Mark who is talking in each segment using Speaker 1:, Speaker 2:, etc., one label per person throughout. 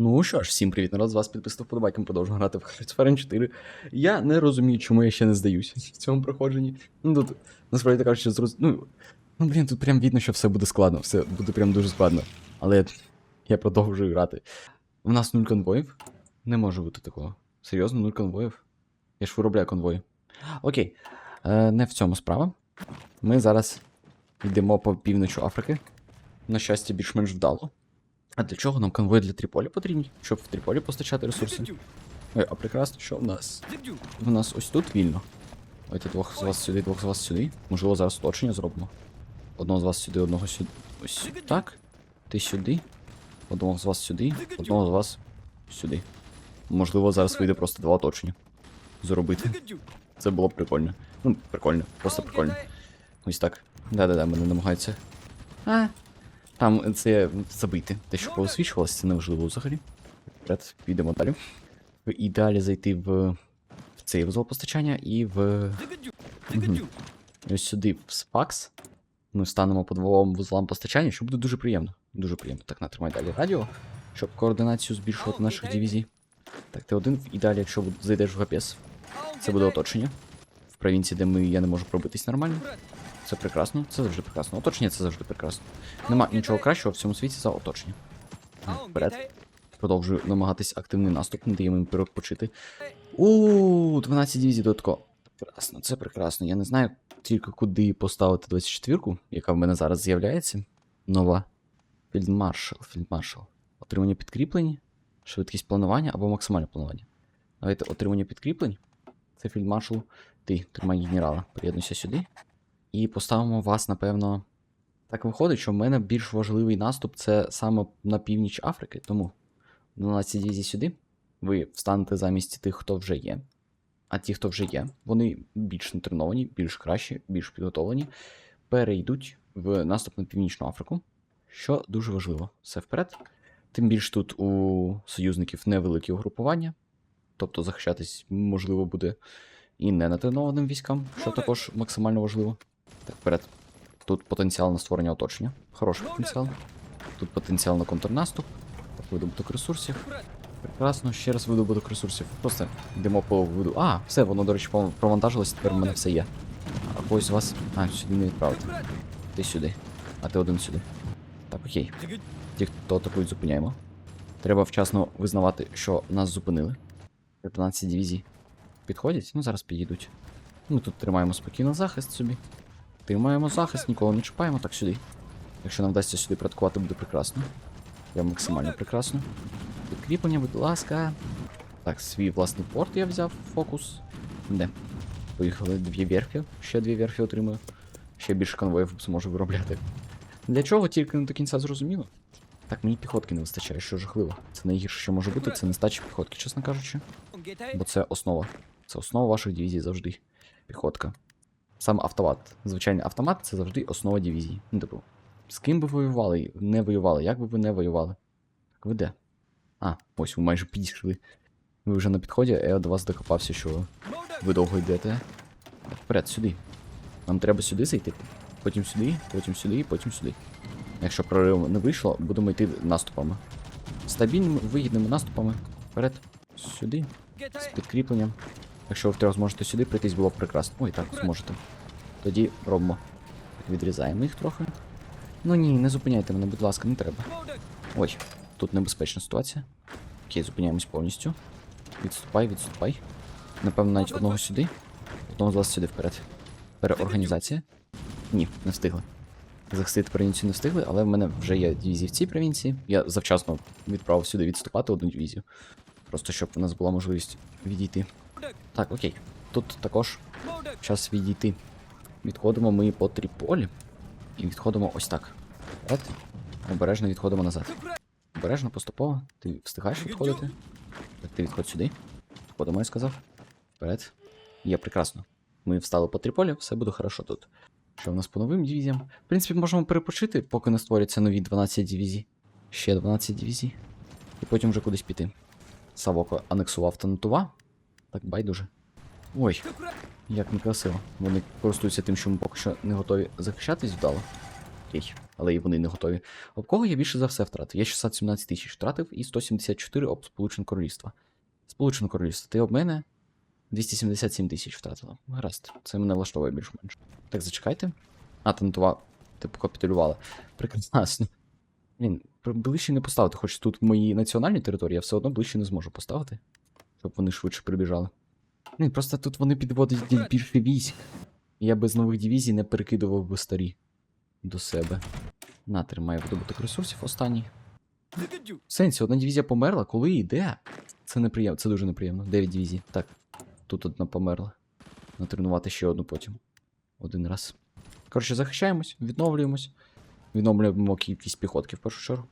Speaker 1: Ну що ж, всім привіт, народ, з вас підписав подобайком, продовжуємо грати в Hearts 4. Я не розумію, чому я ще не здаюсь в цьому проходженні. Ну тут, насправді кажучи, що зроз... ну, ну блін, тут прям видно, що все буде складно, все буде прям дуже складно. Але я продовжую грати. У нас нуль конвоїв. Не може бути такого. Серйозно, нуль конвоїв? Я ж виробляю конвої. Окей, е, не в цьому справа. Ми зараз йдемо по півночі Африки. На щастя, більш-менш вдало. А для чого нам конвої для Тріполі потрібні? Щоб в Тріполі постачати ресурси? Ой, а прекрасно, що в нас? В нас ось тут вільно. Давайте двох з вас сюди, двох з вас сюди. Можливо, зараз оточення зробимо. Одного з вас сюди, одного сюди. Ось так. Ти сюди. Одного з вас сюди, одного з вас сюди. Можливо, зараз вийде просто два оточення. Зробити. Це було б прикольно. Ну, прикольно, просто прикольно. Ось так. Да-да-да, мене намагаються. А. Там це забити. Те, що повисвічувалося, це неважливо взагалі. Підемо далі. В ідеалі зайти в, в цей вузол постачання і в. І Ось сюди в спакс. Ми встанемо по двом вузлам постачання, що буде дуже приємно. Дуже приємно. Так, натримай далі радіо, щоб координацію збільшувати наших дивізій. Так, ти один в ідеалі, якщо зайдеш в ГПС. Це буде оточення. В провінції, де ми, я не можу пробитись нормально. Це прекрасно, це завжди прекрасно. Оточення це завжди прекрасно. Нема нічого кращого в цьому світі за оточення. Вперед. Продовжую намагатись активний наступ, не даємо їм перепочити. У 12 дивізій додатково. Прекрасно, це прекрасно. Я не знаю тільки куди поставити 24-ку, яка в мене зараз з'являється. Нова. Фільдмаршал, фільдмаршал. Отримання підкріплень, швидкість планування або максимальне планування. Давайте отримання підкріплень. Це фільдмаршал. Ти тримай генерала. Приєднуйся сюди. І поставимо вас, напевно. Так виходить, що в мене більш важливий наступ це саме на північ Африки, тому 12 дивізій сюди. Ви встанете замість тих, хто вже є. А ті, хто вже є, вони більш натреновані, більш кращі, більш підготовлені, перейдуть в наступ на Північну Африку, що дуже важливо. Все вперед. Тим більш тут у союзників невеликі угрупування, тобто захищатись можливо буде і не натренованим військам, що також максимально важливо. Так, вперед. Тут потенціал на створення оточення. Хороший потенціал. Тут потенціал на контрнаступ. Видобуток ресурсів. Прекрасно, ще раз видобуток ресурсів. Просто йдемо по виду. А, все, воно, до речі, провантажилось, тепер в мене все є. А когось вас. А, сюди не відправити. Ти сюди. А ти один сюди. Так, окей. Ті, хто атакують, зупиняємо. Треба вчасно визнавати, що нас зупинили. 15 дивізій підходять, ну зараз підійдуть. Ми тут тримаємо спокійно захист собі. Тримаємо захист, нікого не чіпаємо, так сюди. Якщо нам вдасться сюди проатакувати, буде прекрасно. Я максимально прекрасно. Підкріплення, будь ласка. Так, свій власний порт я взяв, фокус. Де? Поїхали дві верфі, ще дві верфі отримую. Ще більше конвоїв зможу виробляти. Для чого тільки не до кінця зрозуміло. Так, мені піхотки не вистачає, що жахливо. Це найгірше, що може бути, це нестача піхотки, чесно кажучи. Бо це основа. Це основа ваших дивізій завжди. Піхотка. Саме автомат. Звичайний автомат це завжди основа дивізії. Ну, типу, з ким би воювали, не воювали, як би ви не воювали? Так ви де? А, ось ви майже підійшли. Ви вже на підході, а я до вас докопався, що ви довго йдете. Вперед, сюди. Нам треба сюди зайти. Потім сюди, потім сюди, потім сюди. Якщо прорив не вийшло, будемо йти наступами. Стабільними вигідними наступами. Вперед. Сюди. З підкріпленням. Якщо ви втрьох зможете сюди прийтись, було б прекрасно. Ой, так, зможете. Тоді робимо. Відрізаємо їх трохи. Ну ні, не зупиняйте мене, будь ласка, не треба. Ой, тут небезпечна ситуація. Окей, зупиняємось повністю. Відступай, відступай. Напевно, навіть одного сюди. Одного з вас сюди вперед. Переорганізація. Ні, не встигли. Захистити провінцію не встигли, але в мене вже є дивізії в цій провінції. Я завчасно відправив сюди відступати одну дивізію. Просто щоб у нас була можливість відійти. Так, окей. Тут також час відійти. Відходимо ми по Тріполі. І відходимо ось так. Вперед. Обережно відходимо назад. Обережно, поступово. Ти встигаєш відходити? Так, ти відходь сюди. Відходимо, я сказав. Вперед. Є прекрасно. Ми встали по Тріполі, все буде хорошо тут. Що в нас по новим дивізіям? В принципі, можемо перепочити, поки не створяться нові 12 дивізій. Ще 12 дивізій. І потім вже кудись піти. Савоко анексував Танутува. Так байдуже. Ой, як некрасиво. Вони користуються тим, що ми поки що не готові захищатись вдало. Окей, але і вони не готові. Об кого я більше за все втратив? Я 617 тисяч втратив і 174 об Сполучене Королівство. Сполучене Королівство, ти об мене 277 тисяч втратила. Гаразд, це мене влаштовує більш-менш. Так, зачекайте. А, ти нотував, типу капітулювала. Прекрасно. Блін, ближче не поставити, хоч тут мої національні території, я все одно ближче не зможу поставити, щоб вони швидше прибіжали. Блін, просто тут вони підводять більше військ. Я без нових дивізій не перекидував би старі до себе. На, тримає видобуток ресурсів останній. Сенсі, одна дивізія померла, коли і де? Це неприємно, це дуже неприємно. 9 дивізій. Так, тут одна померла. Натренувати ще одну потім. Один раз. Коротше, захищаємось, відновлюємось. Відновлюємо кількість піхотки в першу чергу.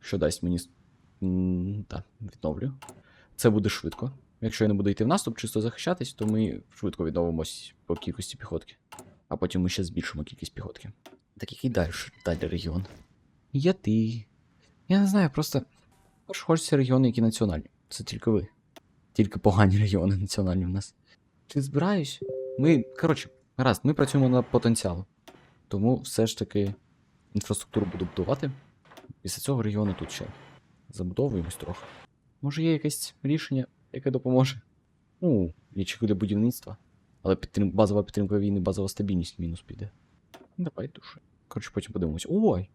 Speaker 1: Що дасть мені. с- М, Так, відновлю. Це буде швидко. Якщо я не буду йти в наступ, чисто захищатись, то ми швидко відновимось по кількості піхотки. А потім ми ще збільшимо кількість піхотки. Так який далі, далі регіон? Є ти. Я не знаю, просто. Хочеться регіони, які національні. Це тільки ви. Тільки погані регіони національні в нас. Чи збираюсь? Ми. Коротше, гаразд, ми працюємо на потенціал. Тому все ж таки інфраструктуру буду будувати. Після цього регіону тут ще забудовуємось трохи. Може є якесь рішення, яке допоможе? Ну, ячейку для будівництва. Але підтрим... базова підтримка війни, базова стабільність мінус піде. Давай душі. Коротше, потім подивимось. Ой!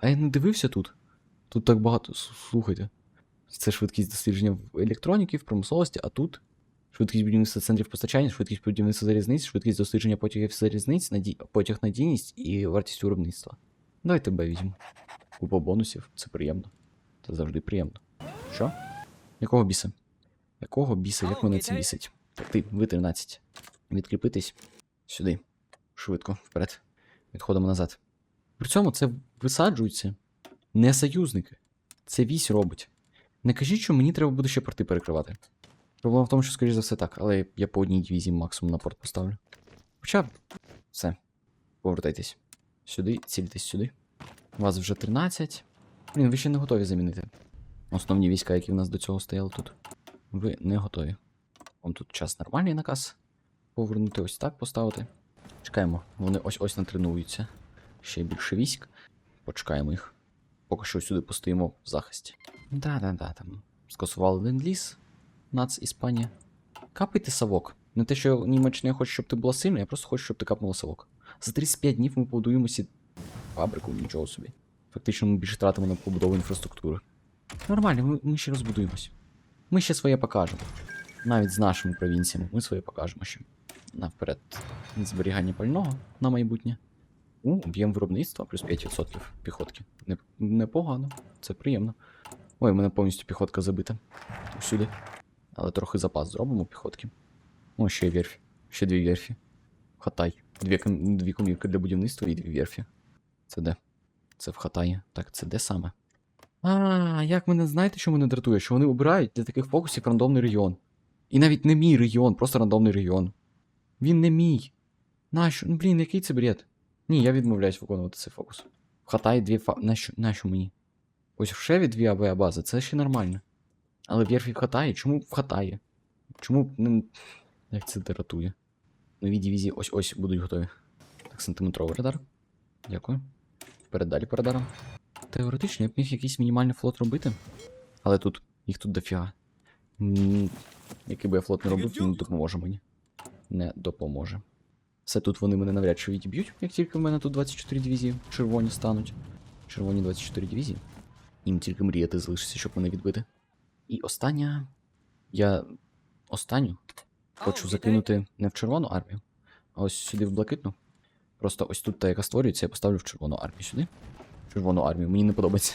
Speaker 1: А я не дивився тут. Тут так багато. Слухайте. Це швидкість дослідження в електроніки, в промисловості, а тут швидкість будівництва центрів постачання, швидкість будівництва залізниць, швидкість дослідження потягів залізниць, наді... потяг надійність і вартість виробництва. Давайте тебе візьму. Купа бонусів, це приємно. Це завжди приємно. Що? Якого біса? Якого біса? Як мене це бісить? Так ти, ви 13. Відкріпитись сюди. Швидко, вперед. Відходимо назад. При цьому це висаджуються не союзники. Це вісь робить. Не кажіть, що мені треба буде ще порти перекривати. Проблема в тому, що, скоріш за все, так, але я по одній дивізії максимум на порт поставлю. Хоча. Все. Повертайтесь. Сюди, цільтесь сюди. У вас вже 13. Блін, ви ще не готові замінити. Основні війська, які в нас до цього стояли тут. Ви не готові. Вам тут час нормальний наказ. Повернути ось так поставити. Чекаємо, вони ось ось натренуються. Ще більше військ. Почекаємо їх. Поки що сюди постоїмо в захисті. Да-да-да, там. Скасували ленд-ліз. Нац Іспанія. Капайте совок. Не те, що Німеччина хоче, щоб ти була сильна, я просто хочу, щоб ти капнула совок. За 35 днів ми побудуємо сі фабрику, нічого собі. Фактично ми більше тратимо на побудову інфраструктури. Нормально, ми, ми ще розбудуємось. Ми ще своє покажемо. Навіть з нашими провінціями ми своє покажемо ще. Навперед. Зберігання пального на майбутнє. У, об'єм виробництва плюс 5% піхотки. Не, непогано, це приємно. Ой, у мене повністю піхотка забита. Усюди. Але трохи запас зробимо піхотки. О, ще й верфі. Ще дві верфі. Хатай. Дві, дві комірки для будівництва і дві верфі. Це де? Це в Хатаї. Так, це де саме? А, як мене знаєте, що мене дратує? Що вони обирають для таких фокусів рандомний регіон. І навіть не мій регіон, просто рандомний регіон. Він не мій. Нащо? Ну блін, який це бред? Ні, я відмовляюсь виконувати цей фокус. В Хатаї дві фа. Нащо, нащо мені? Ось в Шеві дві АВ бази, це ще нормально. Але в Єрфі в Хатаї? Чому в Хатаї? Чому не. Як це дратує? Нові дивізії ось ось будуть готові. Так, сантиметровий радар. Дякую. Вперед далі по радарам. Теоретично я б міг якийсь мінімальний флот робити. Але тут, їх тут дофіга. Який би я флот не робив, він не допоможе мені. Не допоможе. Все тут вони мене навряд чи відіб'ють, як тільки в мене тут 24 дивізії червоні стануть. Червоні 24 дивізії. Їм тільки мріяти залишиться, щоб мене відбити. І остання. Я останню хочу закинути не в червону армію, а ось сюди в блакитну. Просто ось тут та, яка створюється, я поставлю в червону армію сюди. Червону армію. Мені не подобається,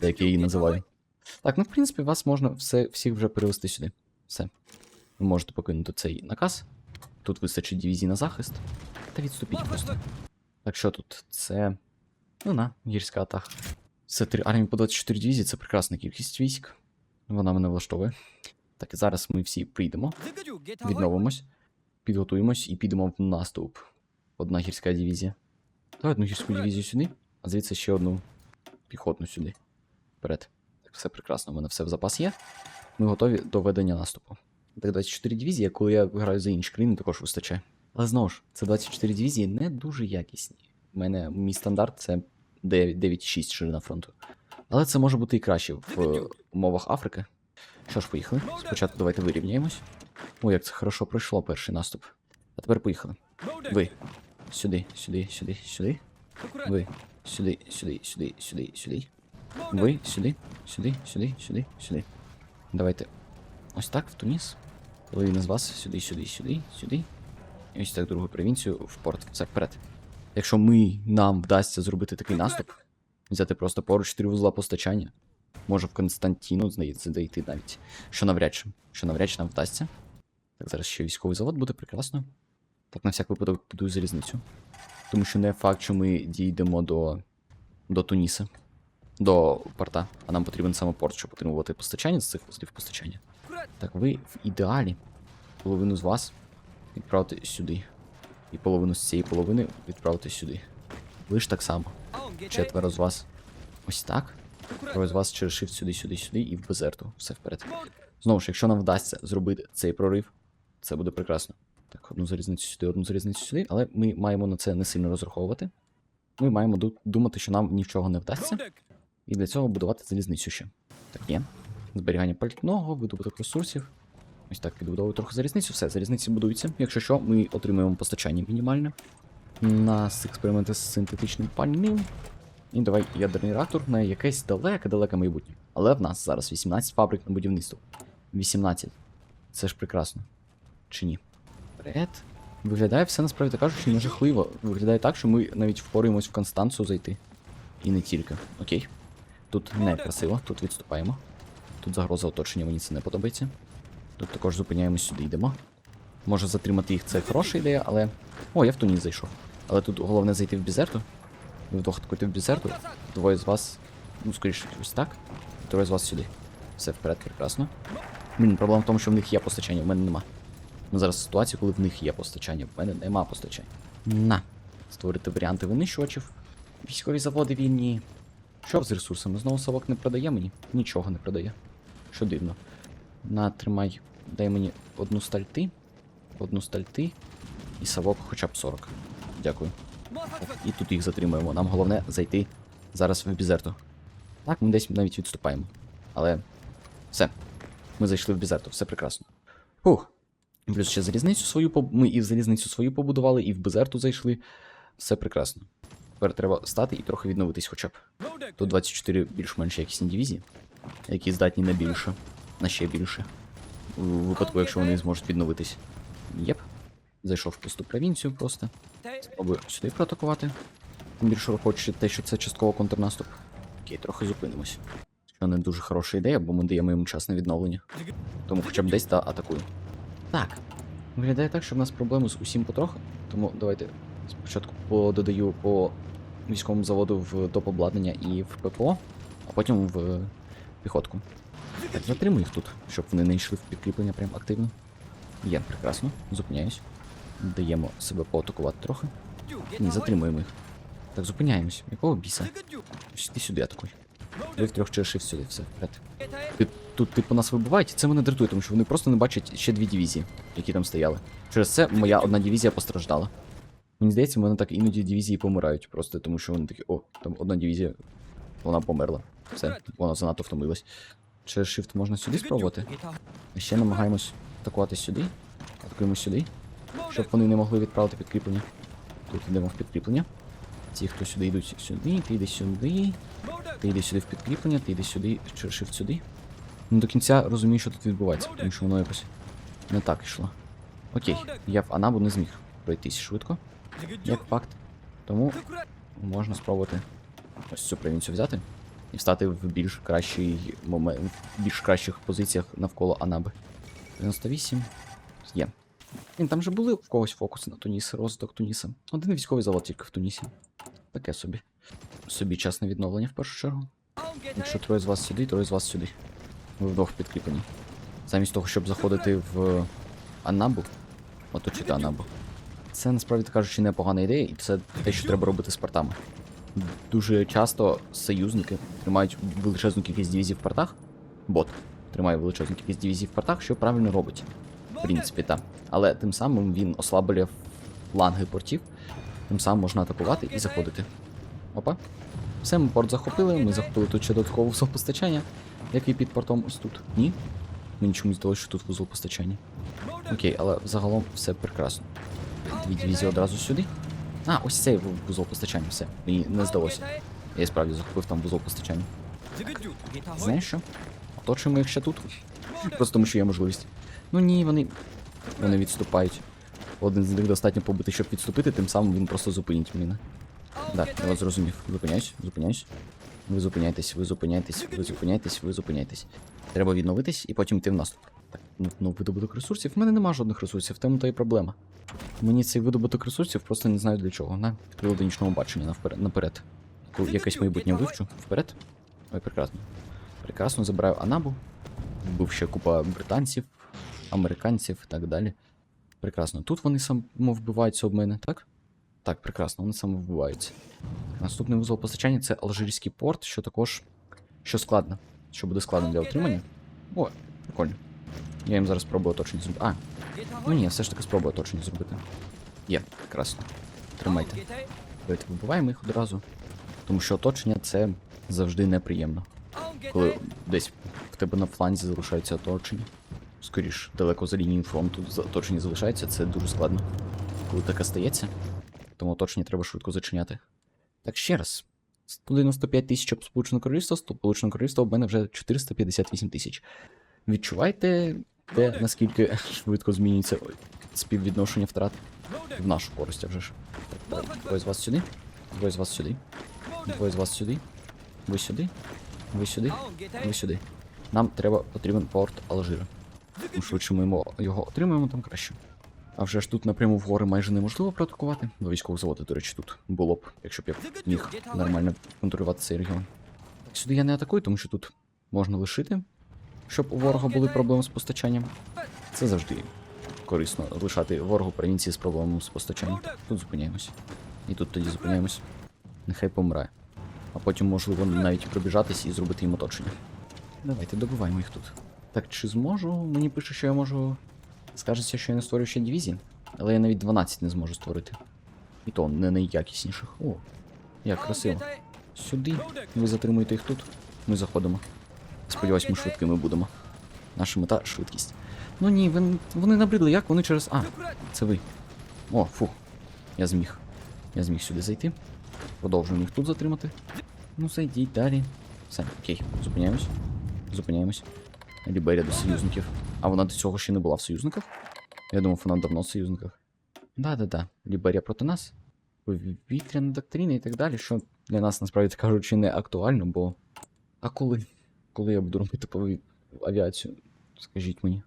Speaker 1: як я її називаю. Так, ну в принципі, вас можна все, всіх вже перевести сюди. Все. Ви можете покинути цей наказ. Тут вистачить дивізій на захист. Та відступіть просто. Так що тут? Це. Ну на, гірська атака. Це три армії по 24 дивізії, це прекрасна кількість військ. Вона мене влаштовує. Так, і зараз ми всі прийдемо, відновимось, підготуємось і підемо в наступ. Одна гірська дивізія. Давай одну гірську дивізію сюди, звідси ще одну піхотну сюди. Вперед. Так, все прекрасно, у мене все в запас є. Ми готові до ведення наступу. Так, 24 дивізії, коли я граю за інші країни, також вистачає. Але знову ж, це 24 дивізії не дуже якісні. У мене мій стандарт це 9 9,6 ширина фронту. Але це може бути і краще в умовах Африки. Що ж, поїхали. Спочатку давайте вирівняємось. О, як це хорошо пройшло перший наступ. А тепер поїхали. Ви. Сюди, сюди, сюди, сюди. Ви. Сюди, сюди, сюди, сюди, сюди. Ви сюди, сюди, сюди, сюди, сюди. Давайте. Ось так, в Туніс. Половина з вас сюди, сюди, сюди, сюди. І ось так другу провінцію в порт. Все вперед. Якщо ми нам вдасться зробити такий наступ, взяти просто поруч три вузла постачання, може в Константіну, здається, дійти навіть. Що навряд чи. Що навряд чи нам вдасться. Так, зараз ще військовий завод буде прекрасно. Так, на всяк випадок будую залізницю. Тому що не факт, що ми дійдемо до, до Туніса, до порта, а нам потрібен саме порт, щоб отримувати постачання з цих вузлів постачання. Так, ви в ідеалі половину з вас відправити сюди. І половину з цієї половини відправити сюди. Ви ж так само. Четверо з вас ось так. Троє з вас через shift сюди, сюди, сюди і в безерту. Все вперед. Знову ж, якщо нам вдасться зробити цей прорив, це буде прекрасно. Так, одну залізницю сюди, одну залізницю сюди, але ми маємо на це не сильно розраховувати. Ми маємо думати, що нам нічого не вдасться, і для цього будувати залізницю ще. Так, є. Зберігання пального, видобуток ресурсів. Ось так підбудовую трохи залізницю. Все, залізниці будуються. Якщо що, ми отримуємо постачання мінімальне. У нас експерименти з синтетичним пальним. І давай ядерний реактор на якесь далеке-далеке майбутнє. Але в нас зараз 18 фабрик на будівництво. 18. Це ж прекрасно. Чи ні? Вперед. Виглядає все насправді так кажучи, не жахливо. Виглядає так, що ми навіть впораємось в Констанцію зайти. І не тільки. Окей. Тут не красиво, тут відступаємо. Тут загроза оточення, мені це не подобається. Тут також зупиняємось сюди, йдемо. Може затримати їх, це хороша ідея, але. О, я в Туніс зайшов. Але тут головне зайти в Бізерту. Ви вдвох атакуєте в Бізерту. Двоє з вас. Ну, скоріше, ось так. Троє з вас сюди. Все вперед, прекрасно. Блін, проблема в тому, що в них є постачання, в мене нема. Ми зараз в ситуації, коли в них є постачання, в мене нема постачання. На. Створити варіанти винищувачів. Військові заводи вільні. Що з ресурсами? Знову совок не продає мені? Нічого не продає. Що дивно. На, тримай. Дай мені одну стальти. Одну стальти. І совок хоча б 40. Дякую. І тут їх затримуємо. Нам головне зайти зараз в Бізерту. Так, ми десь навіть відступаємо. Але. Все. Ми зайшли в Бізерту, все прекрасно. Фух. Плюс ще залізницю свою. Ми і в залізницю свою побудували, і в Безерту зайшли. Все прекрасно. Тепер треба стати і трохи відновитись хоча б. Тут 24 більш-менш якісні дивізії, які здатні на більше, на ще більше. У випадку, якщо вони зможуть відновитись. Єп. Зайшов в пусту провінцію просто. Спробую сюди проатакувати. Тим більше враховуючи те, що це частково контрнаступ. Окей, трохи зупинимось. Що не дуже хороша ідея, бо ми даємо їм час на відновлення. Тому хоча б десь та атакую. Так. Виглядає так, що в нас проблеми з усім потроху. Тому давайте спочатку пододаю по військовому заводу в топ обладнання і в ППО, а потім в піхотку. Так, затримую їх тут, щоб вони не йшли в підкріплення прям активно. Є, прекрасно. Зупиняюсь. Даємо себе поатакувати трохи. Ні, затримуємо їх. Так, зупиняємось. Якого біса? Ти сюди атакуй. Ви втрьох через shift сюди, все, вперед. Тут, типу, нас вибивають, це мене дратує, тому що вони просто не бачать ще дві дивізії, які там стояли. Через це моя одна дивізія постраждала. Мені здається, в мене так іноді дивізії помирають, просто тому що вони такі, о, там одна дивізія, вона померла. Все, вона занадто втомилась. Через shift можна сюди спробувати. І ще намагаємось атакувати сюди. Атакуємо сюди, щоб вони не могли відправити підкріплення. Тут йдемо в підкріплення. Ті, хто сюди йдуть сюди, ти йди сюди. Ти йди сюди в підкріплення, ти йди сюди, shift сюди. Ну до кінця розумію, що тут відбувається, тому що воно якось не так йшло. Окей, я в Анабу не зміг пройтись швидко, як факт. Тому можна спробувати ось цю провінцію взяти і встати в більш кращий момент, в більш кращих позиціях навколо Анаби. 98. Є. Він там же були в когось фокуси на Туніс, розвиток Туніса. Один військовий завод тільки в Тунісі. Таке собі. Собі час на відновлення в першу чергу. Якщо троє з вас сюди, троє з вас сюди. Ви вдвох підкріплені. Замість того, щоб заходити в Анабу, оточити Анабу. Це насправді кажучи непогана ідея, і це те, що треба робити з портами. Дуже часто союзники тримають величезну кількість дивізій в портах. Бот тримає величезну кількість дивізій в портах, що правильно робить. В принципі, так. Але тим самим він ослаблює фланги портів, тим самим можна атакувати і заходити. Опа. Все, ми порт захопили, ми захопили тут ще додаткове вузол постачання, який під портом ось тут. Ні? Мені чомусь здалося, що тут вузол постачання. Окей, але загалом все прекрасно. Дві дивізії одразу сюди. А, ось цей вузол постачання, все. Мені не здалося. Я справді захопив там вузол постачання. Знаєш що? Оточуємо їх ще тут. Просто тому що є можливість. Ну ні, вони. Вони відступають. Один з них достатньо побити, щоб відступити, тим самим він просто зупинить мене. Так, я вас зрозумів. Зупиняюсь, зупиняюсь. Ви зупиняйтесь, ви зупиняйтесь, ви зупиняйтесь, ви зупиняйтесь. Треба відновитись і потім йти в наступ. Так, ну, ну видобуток ресурсів. В мене нема жодних ресурсів, тому то і проблема. Мені цей видобуток ресурсів просто не знаю для чого. На приладу нічного бачення наперед. Якесь майбутнє вивчу. Вперед. Ой, прекрасно. Прекрасно, забираю Анабу. Був ще купа британців, американців і так далі. Прекрасно. Тут вони самовбиваються об мене, так? Так, прекрасно, вони самовбиваються. Наступний вузол постачання це Алжирський порт, що також що складно. Що буде складно для отримання. О, прикольно. Я їм зараз спробую оточення зробити. А, ну ні, я все ж таки спробую оточення зробити. Є, прекрасно. Тримайте. Давайте вибиваємо їх одразу. Тому що оточення це завжди неприємно. Коли десь в тебе на фланзі залишається оточення. Скоріш, далеко за лінією фронту оточення залишається, це дуже складно. Коли таке стається, тому оточення треба швидко зачиняти. Так ще раз. 195 тисяч об Сполучене Королівство, Сполучене Королівство об мене вже 458 тисяч. Відчуваєте те, наскільки швидко змінюється співвідношення втрат в нашу користь, вже ж. Двоє з вас сюди, двоє з вас сюди, двоє з вас сюди, ви сюди, ви сюди, ви сюди. Нам треба потрібен порт Алжира. Чим швидше ми його- отримаємо, тим краще. А вже ж тут напряму в гори майже неможливо проатакувати. До військових заводів, до речі, тут було б, якщо б я міг нормально контролювати цей регіон. Сюди я не атакую, тому що тут можна лишити, щоб у ворога були проблеми з постачанням. Це завжди корисно лишати ворогу провінції з проблемами з постачанням. Тут зупиняємось. І тут тоді зупиняємось. Нехай помирає. А потім, можливо, навіть пробіжатись і зробити їм оточення. Давайте добиваємо їх тут. Так, чи зможу? Мені пише, що я можу. Скажеться, що я не створю ще дивізії, але я навіть 12 не зможу створити. І то не найякісніших. О, як красиво. Сюди. Ви затримуєте їх тут. Ми заходимо. Сподіваюсь, ми швидкими будемо. Наша мета швидкість. Ну ні, ви, вони набридли, як вони через. А, це ви. О, фу. Я зміг. Я зміг сюди зайти. Продовжуємо їх тут затримати. Ну, зайдіть далі. Все, окей, зупиняємось. Зупиняємось. Ліберія до союзників. А вона до цього ще не була в союзниках? Я думав, вона давно в союзниках. Да-да-да. Ліберія проти нас. Вітряна доктрина і так далі, що для нас насправді кажучи не актуально, бо. А коли? Коли я буду робити пові- авіацію? Скажіть мені.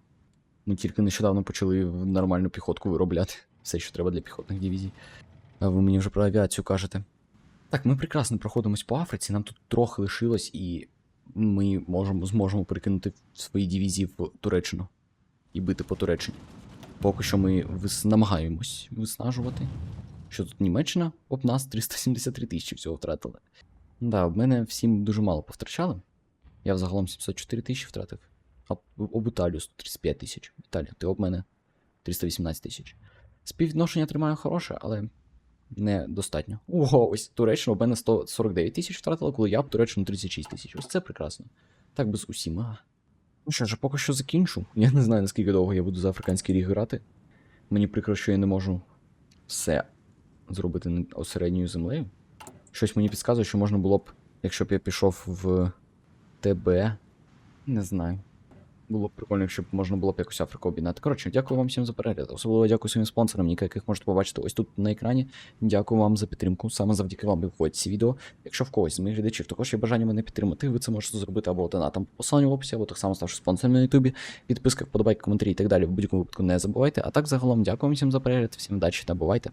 Speaker 1: Ми тільки нещодавно почали нормальну піхотку виробляти. Все, що треба для піхотних дивізій. А ви мені вже про авіацію кажете. Так, ми прекрасно проходимось по Африці, нам тут трохи лишилось, і ми можемо, зможемо перекинути свої дивізії в Туреччину і бити по Туреччині. Поки що ми вис... намагаємось виснажувати. Що тут Німеччина об нас 373 тисячі всього втратили. Да, об мене всім дуже мало повтрачали. Я взагалом 704 тисячі втратив. А об Італію 135 тисяч. Італія, ти об мене 318 тисяч. Співвідношення тримаю хороше, але недостатньо. Ого, ось Туреччина об мене 149 тисяч втратила, коли я б Туреччину 36 тисяч. Ось це прекрасно. Так без усіма. Ну що ж, поки що закінчу. Я не знаю, наскільки довго я буду за африканський ріг грати. Мені прикро, що я не можу все зробити осередньою землею. Щось мені підказує, що можна було б, якщо б я пішов в ТБ. Не знаю. Було б прикольно, якщо б можна було б якось Африку об'єднати. Коротше, дякую вам всім за перегляд. Особливо дякую своїм спонсорам, яких можете побачити ось тут на екрані. Дякую вам за підтримку. Саме завдяки вам виходять ці відео. Якщо в когось з моїх глядачів також є бажання мене підтримати, ви це можете зробити або донатом по посиланню в описі, або так само ставши спонсором на Ютубі. Підписка, вподобайки, коментарі і так далі. В будь-якому випадку не забувайте. А так загалом дякую всім за перегляд, всім удачі та бувайте.